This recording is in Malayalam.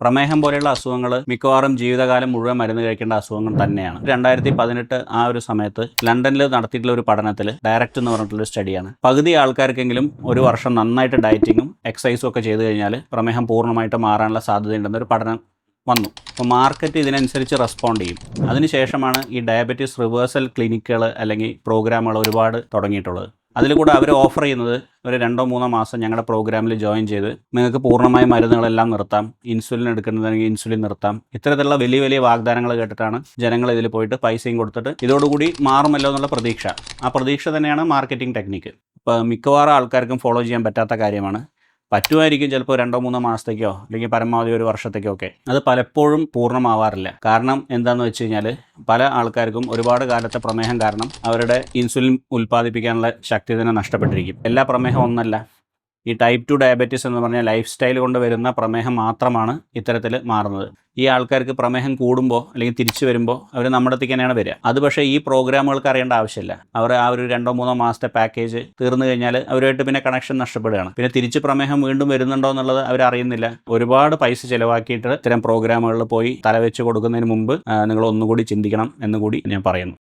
പ്രമേഹം പോലെയുള്ള അസുഖങ്ങൾ മിക്കവാറും ജീവിതകാലം മുഴുവൻ മരുന്ന് കഴിക്കേണ്ട അസുഖങ്ങൾ തന്നെയാണ്. രണ്ടായിരത്തി പതിനെട്ട് ആ ഒരു സമയത്ത് ലണ്ടനിൽ നടത്തിയിട്ടുള്ള ഒരു പഠനത്തിൽ ഡയറക്റ്റ് എന്ന് പറഞ്ഞിട്ടുള്ള സ്റ്റഡിയാണ്. പകുതി ആൾക്കാർക്കെങ്കിലും ഒരു വർഷം നന്നായിട്ട് ഡയറ്റിങ്ങും എക്സസൈസും ഒക്കെ ചെയ്തു കഴിഞ്ഞാൽ പ്രമേഹം പൂർണമായിട്ട് മാറാനുള്ള സാധ്യതയുണ്ടെന്നൊരു പഠനം വന്നു. അപ്പോൾ മാർക്കറ്റ് ഇതിനനുസരിച്ച് റെസ്പോണ്ട് ചെയ്യും. അതിനുശേഷമാണ് ഈ ഡയബറ്റീസ് റിവേഴ്സൽ ക്ലിനിക്കുകൾ അല്ലെങ്കിൽ പ്രോഗ്രാമുകൾ ഒരുപാട് തുടങ്ങിയിട്ടുള്ളത്. അതിൽ കൂടെ അവർ ഓഫർ ചെയ്യുന്നത് ഒരു രണ്ടോ മൂന്നോ മാസം ഞങ്ങളുടെ പ്രോഗ്രാമിൽ ജോയിൻ ചെയ്ത് നിങ്ങൾക്ക് പൂർണമായ മരുന്നുകളെല്ലാം നിർത്താം ഇൻസുലിൻ എടുക്കുന്നതെങ്കിൽ ഇൻസുലിൻ നിർത്താം. ഇത്തരത്തിലുള്ള വലിയ വലിയ വാഗ്ദാനങ്ങൾ കേട്ടിട്ടാണ് ജനങ്ങൾ ഇതിൽ പോയിട്ട് പൈസയും കൊടുത്തിട്ട് ഇതോടുകൂടി മാറുമല്ലോ എന്നുള്ള പ്രതീക്ഷ. ആ പ്രതീക്ഷ തന്നെയാണ് മാർക്കറ്റിംഗ് ടെക്നിക്ക് ഇപ്പോൾ മിക്കവാറും ആൾക്കാർക്കും ഫോളോ ചെയ്യാൻ പറ്റാത്ത കാര്യമാണ്. പറ്റുമായിരിക്കും ചിലപ്പോൾ രണ്ടോ മൂന്നോ മാസത്തേക്കോ അല്ലെങ്കിൽ പരമാവധി ഒരു വർഷത്തേക്കോ ഒക്കെ. അത് പലപ്പോഴും പൂർണമാവാറില്ല. കാരണം എന്താണെന്ന് വെച്ച് കഴിഞ്ഞാൽ പല ആൾക്കാർക്കും ഒരുപാട് കാലത്തെ പ്രമേഹം കാരണം അവരുടെ ഇൻസുലിൻ ഉൽപ്പാദിപ്പിക്കാനുള്ള ശക്തി തന്നെ നഷ്ടപ്പെട്ടിരിക്കും. എല്ലാ പ്രമേഹം ഒന്നല്ല. ഈ ടൈപ്പ് ടു ഡയബറ്റീസ് എന്ന് പറഞ്ഞാൽ ലൈഫ് സ്റ്റൈൽ കൊണ്ട് വരുന്ന പ്രമേഹം മാത്രമാണ് ഇത്തരത്തിൽ മാറുന്നത്. ഈ ആൾക്കാർക്ക് പ്രമേഹം കൂടുമ്പോൾ അല്ലെങ്കിൽ തിരിച്ചു വരുമ്പോൾ അവർ നമ്മുടെ അടുത്തേക്ക് തന്നെയാണ് വരിക. അത് പക്ഷേ ഈ പ്രോഗ്രാമുകൾക്ക് അറിയേണ്ട ആവശ്യമില്ല. അവർ ആ ഒരു രണ്ടോ മൂന്നോ മാസത്തെ പാക്കേജ് തീർന്നു കഴിഞ്ഞാൽ അവരുമായിട്ട് പിന്നെ കണക്ഷൻ നഷ്ടപ്പെടുകയാണ്. പിന്നെ തിരിച്ച് പ്രമേഹം വീണ്ടും വരുന്നുണ്ടോ എന്നുള്ളത് അവർ അറിയുന്നില്ല. ഒരുപാട് പൈസ ചിലവാക്കിയിട്ട് ഇത്തരം പ്രോഗ്രാമുകളിൽ പോയി തലവെച്ച് കൊടുക്കുന്നതിന് മുമ്പ് നിങ്ങൾ ഒന്നുകൂടി ചിന്തിക്കണം എന്നുകൂടി ഞാൻ പറയുന്നു.